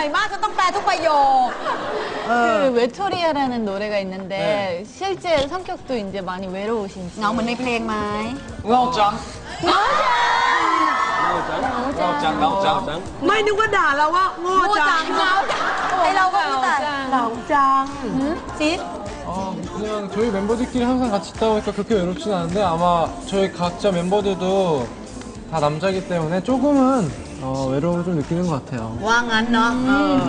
อยมากฉันต้องแปลทุกประโยค 그 외톨이야라는 노래가 있는데 실제 성격도 이제 많이 외로우신지 เหงาเหมือนในเพลงไหม 나오짱. 나오짱. 나오짱. ไม่นึกว่าด่าเราว่าโง่ โง่ จั จั ง งไอเราก็พูดแต่ เหล่าจัง ซิด 아, 그냥 저희 멤버들끼리 항상 같이 있다 보니까 그렇게 외롭진 않은데 아마 저희 각자 멤버들도 다 남자이기 때문에 조금은 어, 외로움을 좀 느끼는 것 같아요. ว่างั้นเนาะ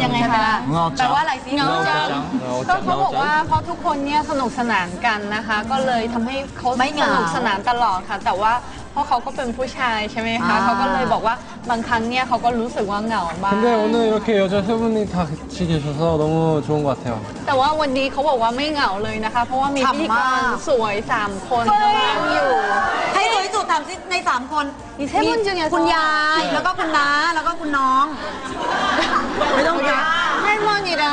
ยังไงคะ แปลว่าอะไรซิ เหงาจัง 나오짱. ก็เขาบอกว่าเพราะทุกคนเนี่ยสนุกสนานกันนะคะ ก็เลยทำให้เขา ไม่เห ส งา นุกสนานตลอดค่ะ แต่ว่า เพราะเขาก็เป็นผู้ชายใช่ไหมคะ อ่า เขาก็เลยบอกว่าบางครั้งเนี่ยเขาก็รู้สึกว่าเหงาบ้าง 근데 오늘 이렇게 여자 세 분이 다 같이 계셔서 너무 좋은 것 같아요. แต่ว่าวันนี้เขาบอกว่าไม่เหงาเลยนะคะ เพราะว่ามีพิธีกรสวยสามคนกำลังอยู่ ให้สวยสุดถามซิในสามคน มีเซบุนจึงไง คุณยาย แล้วก็คุณน้า แล้วก็คุณน้อง ไม่ต้องด่า 할머니랑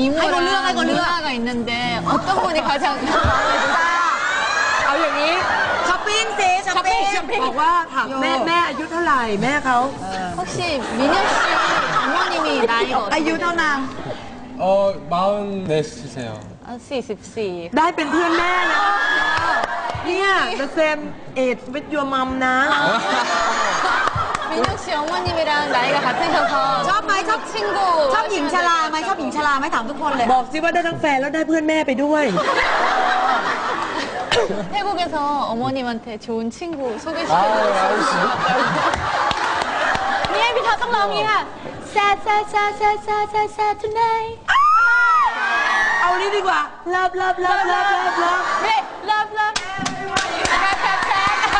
이모랑 아이고, 르악, 아이고, 르악. 누나가 있는데 어떤 분이 가장 ปิ้งซิช้อปปิ้ง บอกว่าถามแม่แม่อายุเท่าไหร่แม่เขา 혹시 민혁 씨 어머님이 나이가 อายุเท่านาง 어, 44세요. 44 ได้เป็นเพื่อนแม่นะเนี่ย the same age with your mom นะ 민혁 씨 어머님이랑 나이가 같으셔서 ชอบไหมชอบ 친구 ชอบหญิงชราไหมชอบหญิงชราไหมถามทุกคนเลย บอกสิว่าได้ทั้งแฟนแล้วได้เพื่อนแม่ไปด้วย 태국에서 어머님한테 좋은 친구 아, 소개시켜드리고 알겠어요. นี่พี่ท็อปต้องร้องนี้ค่ะ sad sad sad sad sad sad sad tonight เอานี้ดีกว่า love love love love love love เฮ้ love love แคทแคทแคท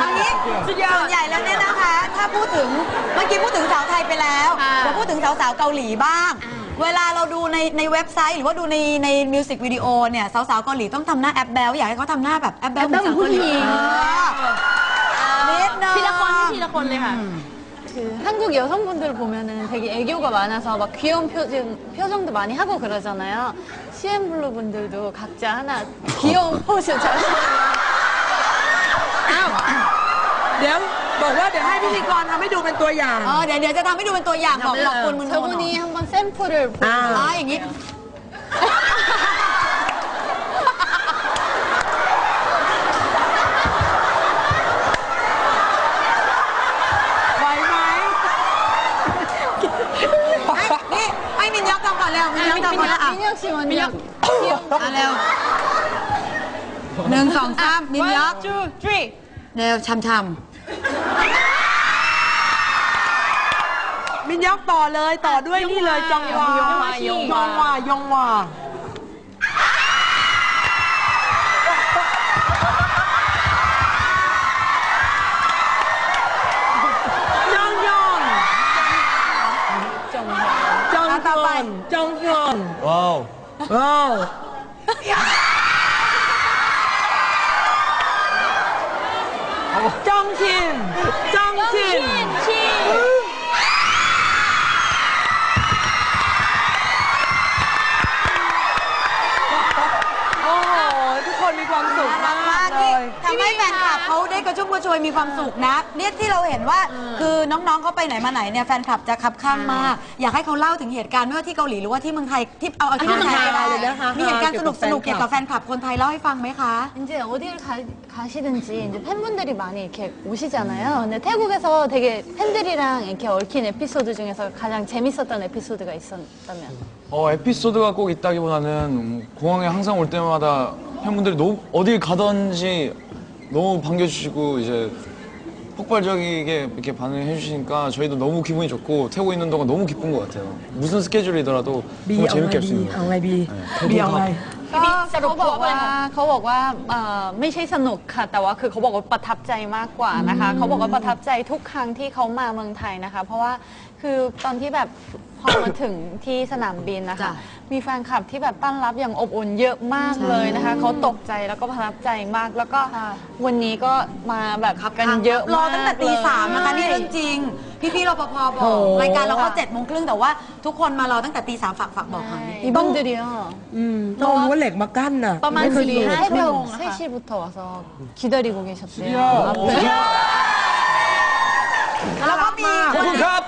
อันนี้ส่วนใหญ่แล้วเนี่ยนะคะ ถ้าพูดถึงเมื่อกี้พูดถึงสาวไทยไปแล้วเดี๋ยวพูดถึงสาวๆเกาหลีบ้าง เวลาเราดูในในเว็บไซต์ หรือว่าดูในในมิวสิกวิดีโอเนี่ยสาวๆเกาหลีต้องทำหน้าแอปแบลอยากให้เขาทำหน้าแบบแอปแบลเหมือนสาวเกาหลีนิดนึง ทีละคนทีละคนเลยค่ะ 그 한국 여성분들 보면은 되게 애교가 많아서 막 귀여운 표정, 표정도 많이 하고 그러잖아요. CN블루 분들도 각자 하나 귀여운 포즈 자신 อ้าวเดี๋ยว บอกว่าเดี๋ยวให้พิธีกรทำให้ดูเป็นตัวอย่างเดี๋ยวเดี๋ยวจะทำให้ดูเป็นตัวอย่างบอกบอกคุณมึงคุมนี่มันเส้นพูดหรือพูดอะไรอย่างนี้มิยอกมาเล้วหนึ่งสองสามมิยอก two three เร็วช้ำๆ มินยกต่อเลยต่อด้วยนี่เลยจองวายองวายองวายองวาจงฮอนว้าวว้าว จอ ที่ ย ทำให้แฟนคลับเขาได้กระชุ่มกระชวยมีความสุขนะเนี่ยที่เราเห็นว่าคือน้องๆเขาไปไหนมาไหนเนี่ยแฟนคลับจะคับข้างมาก อยากให้เขาเล่าถึงเหตุการณ์ไม่ว่าที่เกาหลีหรือว่าที่เมืองไทยที่เอาเอาที่ ที่ เมืองไทยก็ได้ เมืองไทยเลยนะคะ มีเหตุการณ์สนุกสนุก เกี่ เกี่ย ยว วกั กับบ แฟนคลับคนไทยเล่าให้ฟังไหมคะ 이제 어디를 가, 가시든지 이제 팬분들이 많이 이렇게 오시잖아요. 근데 태국에서 되게 팬들이랑 이렇게 얽힌 에피소드 중에서 가장 재밌었던 에피소드가 있었다면? 어, 에피소드가 꼭 있다기보다는 음, 공항에 항상 올 때마다 팬분들이 너무 어딜 가든지 너무 반겨주시고 이제 폭발적이게 이렇게 반응해 주시니까 저희도 너무 기분이 좋고 태국에 있는 동안 너무 기쁜 것 같아요. 무슨 스케줄이더라도 บี 정말 เอาไง 재밌게 할 수 บี 있는 것 เอา 같아요. ไงบีบีเอาไง ก็เขาบอกว่าเขาบอกว่าเอ่อไม่ใช่สนุกค่ะ แต่ว่าคือเขาบอกว่าประทับใจมากกว่านะคะ เขาบอกว่าประทับใจทุกครั้งที่เขามาเมืองไทยนะคะ เพราะว่า คือตอนที่แบบพอมาถึงที่สนามบินนะคะ จ้ะ มีแฟนคลับที่แบบต้อนรับอย่างอบอุ่นเยอะมากเลยนะคะเขาตกใจแล้วก็ประทับใจมาก แล้วก็วันนี้ก็มาแบบกันเยอะ ร มาก อตั้งแต่ตี เลย สามนะคะนี่เรื่องจริง พี่พี่ๆรปภบอ โอ้ ก โห รายการเราเข้าเจ็ดโมงครึ่งแต่ว่าทุกคนมารอตั้งแต่ตีสามฝากฝากบอกหน่อย 이분들이요 อืมต้องรู้ว่าเหล็กมากั้นน่ะ ประมาณ ไม่เคย สี่ ดู ห้าชั่วโมง 3시부터 와서 기다리고 계셨대요. 야. 앞에. แล้วก็มี 컵!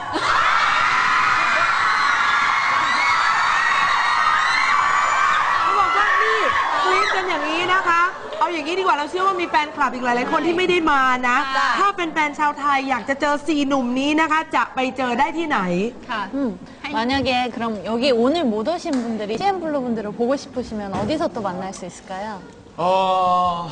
กันอย่างนี้นะคะ เอาอย่างนี้ดีกว่าเราเชื่อว่ามีแฟนคลับอีกหลาย ๆ คนที่ไม่ได้มานะ จ้ะ ถ้าเป็นแฟนชาวไทยอยากจะเจอสี่หนุ่มนี้นะคะ จะไปเจอได้ที่ไหน ค่ะ 만약에 그럼 여기 오늘 못 오신 분들이 CN블루 분들을 보고 싶으시면 어디서 또 만날 수 있을까요? 어,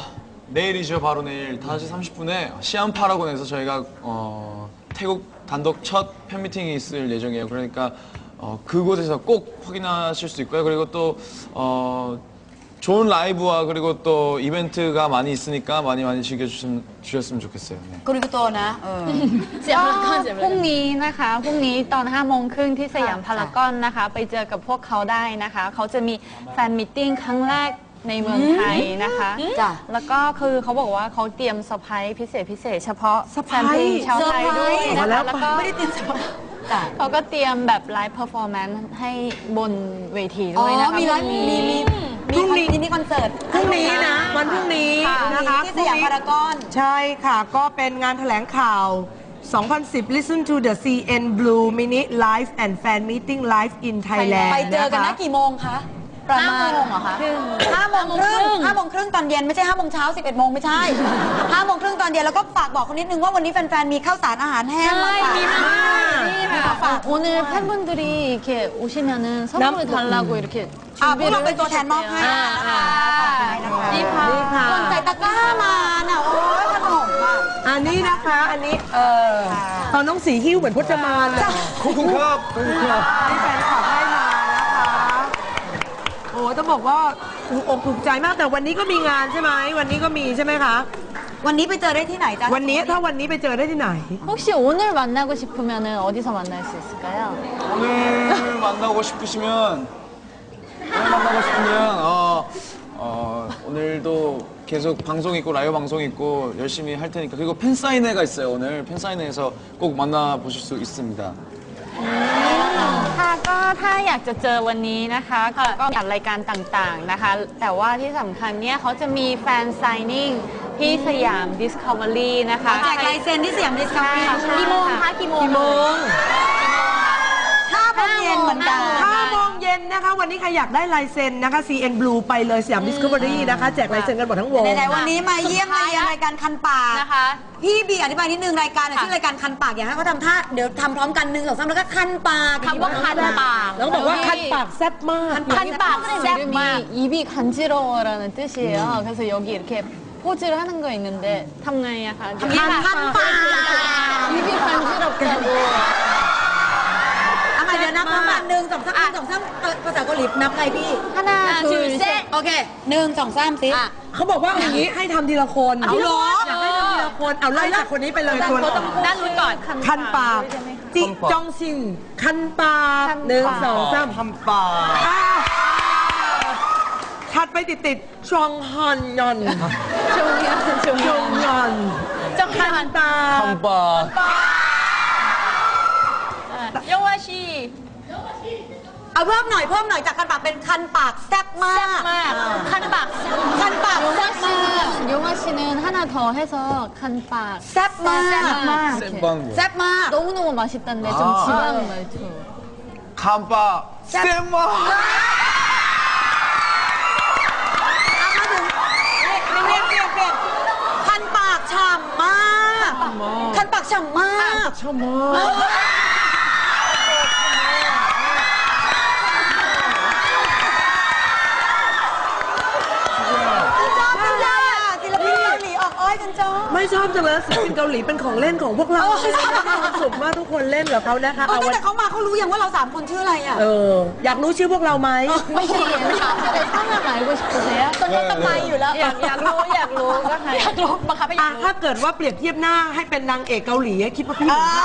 내일이죠. 바로 내일 5시 30분에 시안파라곤에서 저희가 어, 태국 단독 첫 팬미팅이 있을 예정이에요. 그러니까 어, 그곳에서 꼭 확인하실 수 있고요. 그리고 또 어, 좋은 라이브와 그리고 또 이벤트가 많이 있으니까 많이 많이 즐겨주셨으면 주셨으면 좋겠어요. 네. กุริกุโตนะเออ ก็พรุ่งนี้นะคะพรุ่งนี้ตอน5โมงครึ่งที่สยามพารากอนนะคะ ไปเจอกับพวกเขาได้นะคะ เขาจะมีแฟนมิทติ้งครั้งแรกในเมืองไทยนะคะ จ้ะ แล้วก็คือเขาบอกว่าเขาเตรียมเซอร์ไพรส์พิเศษพิเศษเฉพาะ เซอร์ไพ แฟ รส์ นเพลงชาวไทยด้วย เซอร์ไพรส์ นะคะ แล้ แล้ว ว ก็ ไม่ได้เตรียมสมจ้ะ เขาก็เตรียมแบบไลฟ์เพอร์ฟอร์แมนซ์ให้บนเวที อ๋อ ด้วยนะคะ มีไลฟ์มีมีมี พรุ่งนี้ มินิคอนเสิร์ต พรุ่งนี้นะ วันพรุ่งนี้ ค่ะ นะคะ ที่สยามพารากอน ใช่ค่ะ ก็เป็นงานแถลงข่าว 2010 Listen to the CN Blue Mini Live and Fan Meeting Live in Thailand ไปเจอกันนะ ค กี่โมงคะ ประมาณ ห้าโมงเหรอคะ ห้าโมงครึ่งห้าโมงครึ่งตอนเย็นไม่ใช่ห้าโมงเช้าสิบเอ็ดโมงไม่ใช่ห้าโมงครึ่งตอนเย็นแล้วก็ฝากบอกคนนิดนึงว่าวันนี้แฟนๆมีข้าวสารอาหารแห้งมาฝาก 아, 오늘 팬분들이 이렇게 오시면은 선물을 달라고 이렇게 อ่ะพวก 준비를 เราเป็นตัวแทนมอบให้ อ่า นะคะฝากไว้นะคะ นี่ค่ะ นี่ค่ะ ส่วนใส่ตะกร้ามาน่ะโอ้ยขนมอ่ะ อันนี้นะคะ อันนี้ เออตอนน้องสีหิ้วเหมือนพจมานเลย 콩콩컵! นี่แฟนคลับให้มานะคะ โอ้ต้องบอกว่าถูกอกถูกใจมากแต่วันนี้ก็มีงานใช่ไหม วันนี้ก็มีใช่ไหมคะ วันนี้ไปเจอได้ที่ไหนจ๊ะ วันนี้ถ้าวันนี้ไปเจอได้ที่ไหน 혹시 오늘 만나고 싶으면은 어디서 만날 수 있을까요? 오늘 만나고 싶으시면 오늘 만나고 싶으면 어, 어, 오늘도 계속 방송 있고 라이브 방송 있고 열심히 할 테니까 그리고 팬 사인회가 있어요 오늘 팬 사인회에서 꼭 만나 보실 수 있습니다. ค่ะก็ถ้าอยากจะเจอวันนี้นะคะก็ก็จัดรายการต่างๆนะคะ แต่ว่าที่สำคัญเนี่ยเขาจะมีแฟนไซนิ่งที่สยาม Discovery นะคะ แจกลายเซ็นที่สยามดิสคัฟเวอรี่ ใช่ กี่โมงคะกี่โมง กี่โมง ห้าโมงเย็นเหมือนกัน 5โมงเย็นนะคะ วันนี้ใครอยากได้ลายเซ็นนะคะ CN Blue ไปเลยสยาม Discovery นะคะ แจกลายเซ็นกันหมดทั้งวง ไหนๆวันนี้มาเยี่ยมในรายการคันปาก นะคะ พี่บีอธิบายนิดนึงรายการอะชื่อรายการคันปากอยากให้เขาทำท่าเดี๋ยวทำพร้อมกันหนึ่งสองสามแล้วก็คันปาก คำว่าคันปาก แล้วก็บอกว่าคันปากแซ่บมาก คันปากแซ่บมาก 입이 간지러워라는 뜻이에요. 그래서 여기 이렇게 포즈를 하는 거 있는데 탐나야 가 คันคันปาก 입이 간지럽다고. ภาษาเกาหลีนับไงพี่ฮานาคืเซโอเคหนึ่งสองสามสิเขาบอกว่าอย่างนี้ให้ทำทีละคนเอาล้รออาให้ทำทีละคน เอาไล่จากคนนี้ไปเลยคน ด้านรุ่นก่อนคันปากจิจองซิน คันปากหนึ่งสองสามคัำป่าชัดไปติดติดๆชองฮอนยอนชงยอนชงยองฮอนจงคันตาคัำป่า โยาวาชี เอาเพิ่มหน่อยเพิ่มหน่อยจากคันปากเป็นคันปากแซ่บมาก 칸박. คันปากแซ่ 용화 บมาก 씨는, 용화 씨는 하나 더 해서 칸박. แซ่บมาก 센방 뭐 แซ่บมาก 너무너무 맛있다는데 좀 아. 지방 말투. 한빠 센마 เอามาถึงเรียกเรียกเรียกคันปากฉ่ำมากคันปากฉ่ำมาก ชอบมา ไม่ชอบจังเลยศิลปินเกาหลีเป็นของเล่นของพวกเรา เออ เลยนะคะมีความสุขมากทุกคนเล่นกับเขานะคะ เออ เอา ตั้ง วัน แต่เขามาเขารู้ยังว่าเราสามคนชื่ออะไรอ่ะ เออ อยากรู้ชื่อพวกเราไหม 혹시 상을 알고 싶으세요? ต้นก็จะไปอยู่แล้ว อยากอยากรู้อยากรู้ก็ให้อยากรู้บังคับให้อยา อ่ะ กรู้ ถ้าเกิดว่าเปรียบเทียบหน้าให้เป็นนางเอกเกาหลีคิดว่าพี่เป็นใคร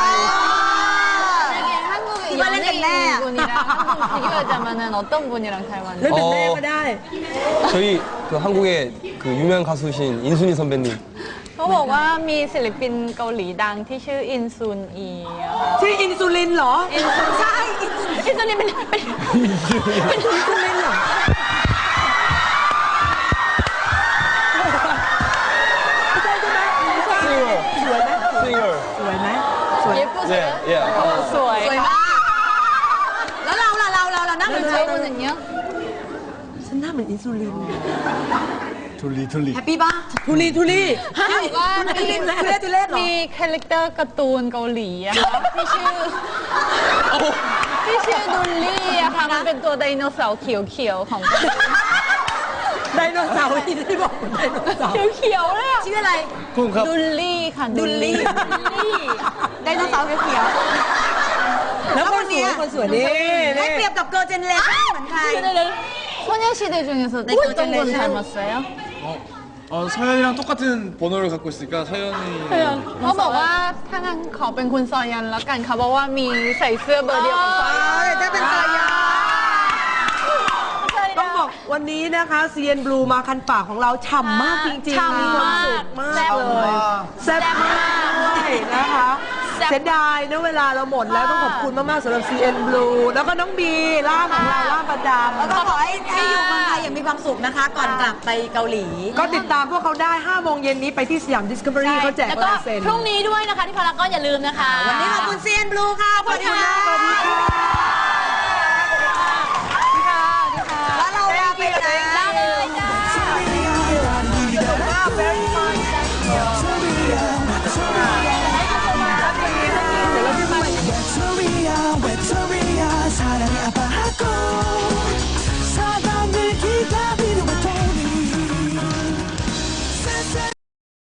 한국의 이번엔 연예인 낼래. 분이랑 한국 비교하자면은 어떤 분이랑 잘 เล่น 맞나요? เป็นแม่ 어. ก็ได้ 저희 그 한국의 그 유명 가수신 인순이 선배님 เขาบอกว่ามีศิลปินเกาหลีดังที่ชื่ออินซูนอีอชื่ออินซูลินเหรอใช่อินซูลินอินซุนอีเป็นเป็นเป็นอินซูลินเหรอใช่ไหมใช่เลสวยไหม singer ยไหมสวย ญี่สวยสวยมาก แล้วเราล่ะเราเราเรานั่งเฉยๆอย่างเงี้ย ฉันหน้าเหมือนอินซูลิน ทุลีทุลีแฮปปี้ป่ะทุลีทุลีฮะว่าทุลีทุเล่ทุเล่หมีคาแรคเตอร์การ์ตูนเกาหลีอะค่ะที่ชื่อที่ชื่อดุลลี่อะค่ะมันเป็นตัวไดโนเสาร์เขียวเขียวของไดโนเสาร์ที่ที่บอกไดโนเสาร์เขียวเขียวเลยชื่ออะไรกุ้ครับดุลลี่ค่ะดุลลี่ไดโนเสาร์เขียวเขียวแล้วคนสวยคนสวยนี่ให้เปรียบกับเกิร์เจนเลชั่นเหมือนใครคนนี้ชีเดจุนสุดใเกิร์เจนเลนมาแล้ว 어, 어, 서연이랑 똑같은 번호를 갖고 있으니까 서연이 เขาบอกว่าถ้างั้นขอเป็นคุณซอยันแล้วกันเขาบอกว่ามีใส่เสื้อเบอร์เดียวกับซอยัน เดี๋ยวจะเป็นสายยา ต้องบอกวันนี้นะคะเซียนบลูมาคันปากของเราฉ่ำมากจริงๆ ฉ่ำ มีความสุขมากเลยแซ่บมากด้วยนะคะ เสียดายนะเวลาเราหมดแล้วต้องขอบคุณมาก ๆสำหรับ CN Blue แล้วก็น้องบีล่ามของเราล่ามประดามแล้วก็ขอให้ให้อยู่เมืองไทยอย่างมีความสุขนะคะ ก่อนกลับไปเกาหลี ก็ติดตามพวกเขาได้ 5 โมงเย็นนี้ไปที่สยาม Discovery เขาแจกแล้วก็ลายเซ็นพรุ่งนี้ด้วยนะคะที่พารากอนอย่าลืมนะคะ วันนี้ขอบคุณเซียนบลูค่ะ ขอบคุณค่ะสวัสดีค่ะ